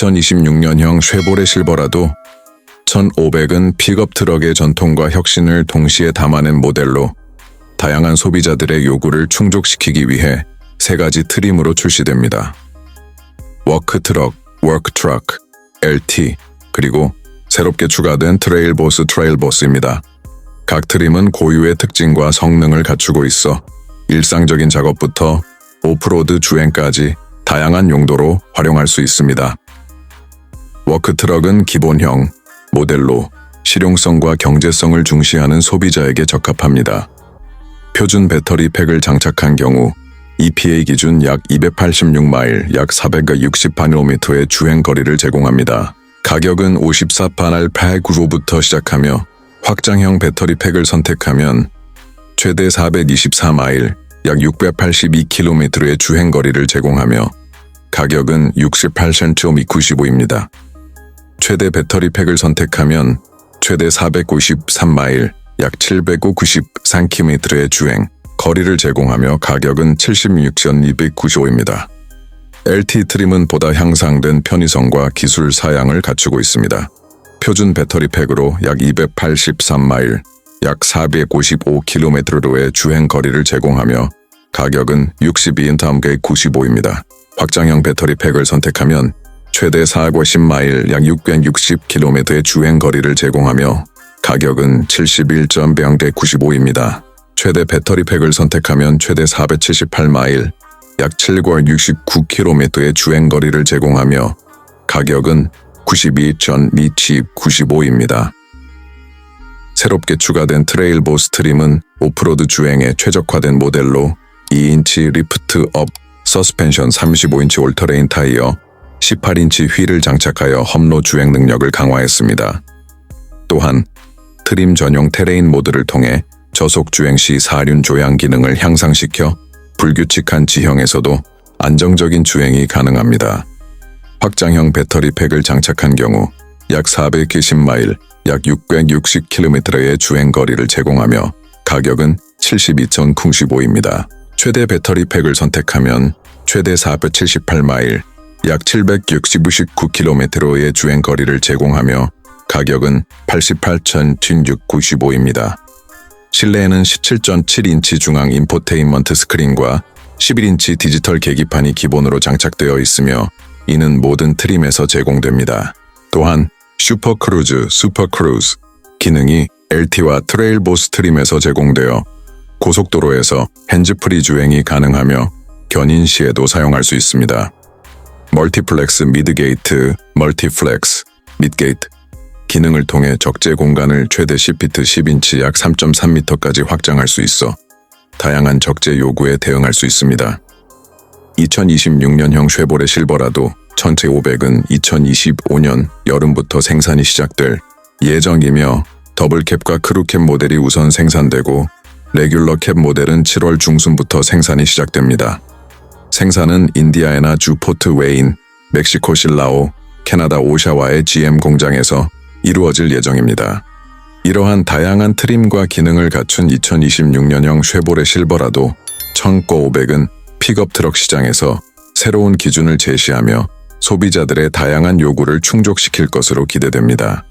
2026년형 쉐보레 실버라도 1500은 픽업 트럭의 전통과 혁신을 동시에 담아낸 모델로 다양한 소비자들의 요구를 충족시키기 위해 세 가지 트림으로 출시됩니다. 워크 트럭, 워크 트럭, LT, 그리고 새롭게 추가된 트레일 보스 트레일 보스입니다. 각 트림은 고유의 특징과 성능을 갖추고 있어 일상적인 작업부터 오프로드 주행까지 다양한 용도로 활용할 수 있습니다. 워크 트럭은 기본형, 모델로 실용성과 경제성을 중시하는 소비자에게 적합합니다. 표준 배터리 팩을 장착한 경우 EPA 기준 약 286마일, 약 460km의 주행 거리를 제공합니다. 가격은 54파날 8구로부터 시작하며 확장형 배터리 팩을 선택하면 최대 424마일, 약 682km의 주행 거리를 제공하며 가격은 68센트미쿠시보입니다. 최대 배터리 팩을 선택하면 최대 453마일, 약 793km의 주행, 거리를 제공하며 가격은 76,295입니다. LT 트림은 보다 향상된 편의성과 기술 사양을 갖추고 있습니다. 표준 배터리 팩으로 약 283마일, 약 455km로의 주행 거리를 제공하며 가격은 62인타함게95입니다. 확장형 배터리 팩을 선택하면 최대 450마일 약 660km의 주행 거리를 제공하며 가격은 71.0 대 95입니다. 최대 배터리 팩을 선택하면 최대 478마일 약 769km의 주행 거리를 제공하며 가격은 92.295입니다. 새롭게 추가된 트레일 보 스 트림은 오프로드 주행에 최적화된 모델로 2인치 리프트 업 서스펜션 35인치 올터레인 타이어 18인치 휠을 장착하여 험로 주행 능력을 강화했습니다. 또한 트림 전용 테레인 모드를 통해 저속 주행 시 사륜 조향 기능을 향상시켜 불규칙한 지형에서도 안정적인 주행이 가능합니다. 확장형 배터리 팩을 장착한 경우 약 420마일, 약 660km의 주행 거리를 제공하며 가격은 72,095입니다. 최대 배터리 팩을 선택하면 최대 478마일, 약 769km의 주행 거리를 제공하며 가격은 88,695입니다. 실내에는 17.7인치 중앙 인포테인먼트 스크린과 11인치 디지털 계기판이 기본으로 장착되어 있으며 이는 모든 트림에서 제공됩니다. 또한 슈퍼 크루즈, 슈퍼 크루즈 기능이 LT와 트레일 보스 트림에서 제공되어 고속도로에서 핸즈프리 주행이 가능하며 견인 시에도 사용할 수 있습니다. 멀티플렉스 미드게이트, 멀티플렉스, mid게이트 기능을 통해 적재 공간을 최대 10피트 10인치 약 3.3m까지 확장할 수 있어 다양한 적재 요구에 대응할 수 있습니다. 2026년형 쉐보레 실버라도 1500은 2025년 여름부터 생산이 시작될 예정이며 더블캡과 크루캡 모델이 우선 생산되고 레귤러 캡 모델은 7월 중순부터 생산이 시작됩니다. 생산은 인디아나 주 포트 웨인, 멕시코 실라오, 캐나다 오샤와의 GM 공장에서 이루어질 예정입니다. 이러한 다양한 트림과 기능을 갖춘 2026년형 쉐보레 실버라도 1,500은 픽업 트럭 시장에서 새로운 기준을 제시하며 소비자들의 다양한 요구를 충족시킬 것으로 기대됩니다.